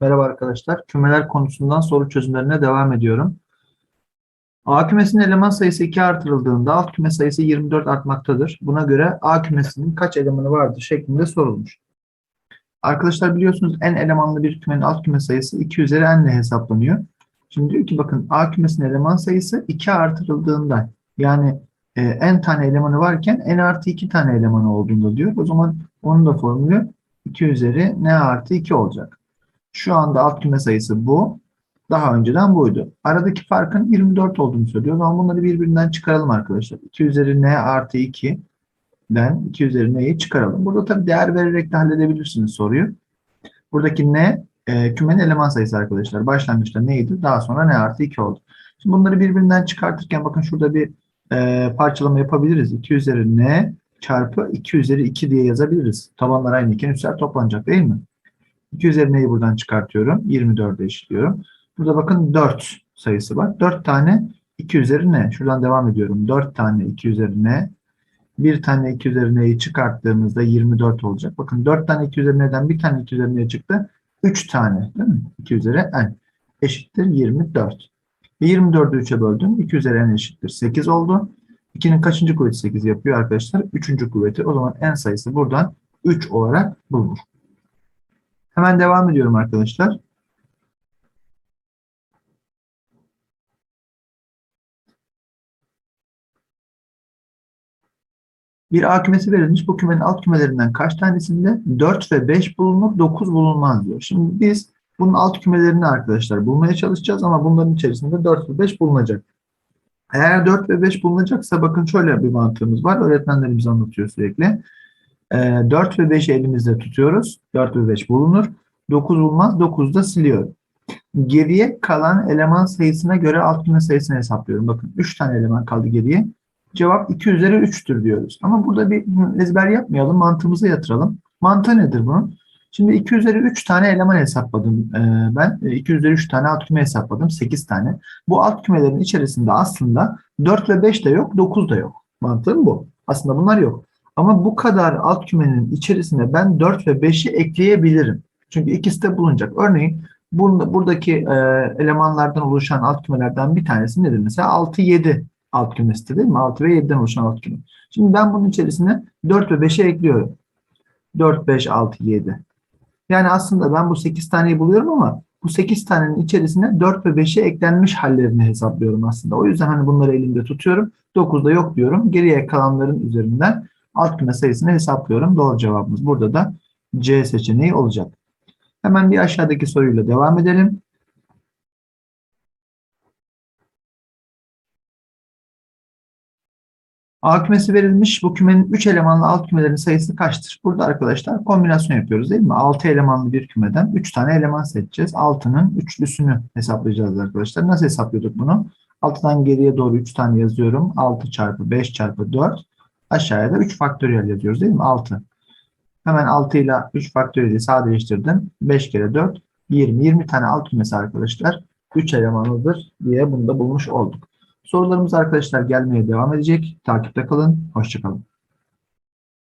Merhaba arkadaşlar. Kümeler konusundan soru çözümlerine devam ediyorum. A kümesinin eleman sayısı 2 artırıldığında alt küme sayısı 24 artmaktadır. Buna göre A kümesinin kaç elemanı vardır şeklinde sorulmuş. Arkadaşlar biliyorsunuz en elemanlı bir kümenin alt küme sayısı 2 üzeri n ile hesaplanıyor. Şimdi diyor ki bakın A kümesinin eleman sayısı 2 artırıldığında yani e, n tane elemanı varken n artı 2 tane elemanı olduğunda diyor. O zaman onun da formülü 2 üzeri n artı 2 olacak. Şu anda alt küme sayısı bu. Daha önceden buydu. Aradaki farkın 24 olduğunu söylüyor. O zaman bunları birbirinden çıkaralım arkadaşlar. 2 üzeri n artı 2'den 2 üzeri n'yi çıkaralım. Burada tabii değer vererek de halledebilirsiniz soruyu. Buradaki n e, kümenin eleman sayısı arkadaşlar. Başlangıçta neydi? Daha sonra n artı 2 oldu. Şimdi bunları birbirinden çıkartırken bakın şurada bir e, parçalama yapabiliriz. 2 üzeri n çarpı 2 üzeri 2 diye yazabiliriz. Tabanlar aynı iken üstler toplanacak değil mi? 2 üzeri n'yi buradan çıkartıyorum. 24'e eşitliyorum. Burada bakın 4 sayısı var. 4 tane 2 üzeri n. Şuradan devam ediyorum. 4 tane 2 üzeri n. 1 tane 2 üzeri n'yi çıkarttığımızda 24 olacak. Bakın 4 tane 2 üzeri n'den 1 tane 2 üzeri n çıktı. 3 tane değil mi? 2 üzeri n eşittir 24. 24'ü 3'e böldüm. 2 üzeri n eşittir 8 oldu. 2'nin kaçıncı kuvveti 8 yapıyor arkadaşlar? 3. kuvveti. O zaman n sayısı buradan 3 olarak bulunur. Hemen devam ediyorum arkadaşlar. Bir A kümesi verilmiş. Bu kümenin alt kümelerinden kaç tanesinde 4 ve 5 bulunur, 9 bulunmaz diyor. Şimdi biz bunun alt kümelerini arkadaşlar bulmaya çalışacağız ama bunların içerisinde 4 ve 5 bulunacak. Eğer 4 ve 5 bulunacaksa bakın şöyle bir mantığımız var. Öğretmenlerimiz anlatıyor sürekli. 4 ve 5'i elimizde tutuyoruz. 4 ve 5 bulunur. 9 bulmaz. 9 da siliyorum. Geriye kalan eleman sayısına göre alt küme sayısını hesaplıyorum. Bakın 3 tane eleman kaldı geriye. Cevap 2 üzeri 3'tür diyoruz. Ama burada bir ezber yapmayalım. Mantığımıza yatıralım. Mantığı nedir bunun? Şimdi 2 üzeri 3 tane eleman hesapladım ee, ben. 2 üzeri 3 tane alt küme hesapladım. 8 tane. Bu alt kümelerin içerisinde aslında 4 ve 5 de yok, 9 da yok. Mantığım bu. Aslında bunlar yok. Ama bu kadar alt kümenin içerisine ben 4 ve 5'i ekleyebilirim. Çünkü ikisi de bulunacak. Örneğin buradaki e, elemanlardan oluşan alt kümelerden bir tanesi nedir? Mesela 6, 7 alt kümesi değil mi? 6 ve 7'den oluşan alt küme. Şimdi ben bunun içerisine 4 ve 5'i ekliyorum. 4, 5, 6, 7. Yani aslında ben bu 8 taneyi buluyorum ama bu 8 tanenin içerisine 4 ve 5'i eklenmiş hallerini hesaplıyorum aslında. O yüzden hani bunları elimde tutuyorum. 9'da yok diyorum. Geriye kalanların üzerinden alt küme sayısını hesaplıyorum. Doğru cevabımız burada da C seçeneği olacak. Hemen bir aşağıdaki soruyla devam edelim. A kümesi verilmiş. Bu kümenin 3 elemanlı alt kümelerin sayısı kaçtır? Burada arkadaşlar kombinasyon yapıyoruz değil mi? 6 elemanlı bir kümeden 3 tane eleman seçeceğiz. 6'nın üçlüsünü hesaplayacağız arkadaşlar. Nasıl hesaplıyorduk bunu? 6'dan geriye doğru 3 tane yazıyorum. 6 çarpı 5 çarpı 4. Aşağıya da 3 faktöriyel yazıyoruz değil mi? 6. Hemen 6 ile 3 faktöriyeli sadeleştirdim. 5 kere 4 20. 20 tane alt kümesi arkadaşlar 3 elemanlıdır diye bunu da bulmuş olduk. Sorularımız arkadaşlar gelmeye devam edecek. Takipte kalın. Hoşçakalın.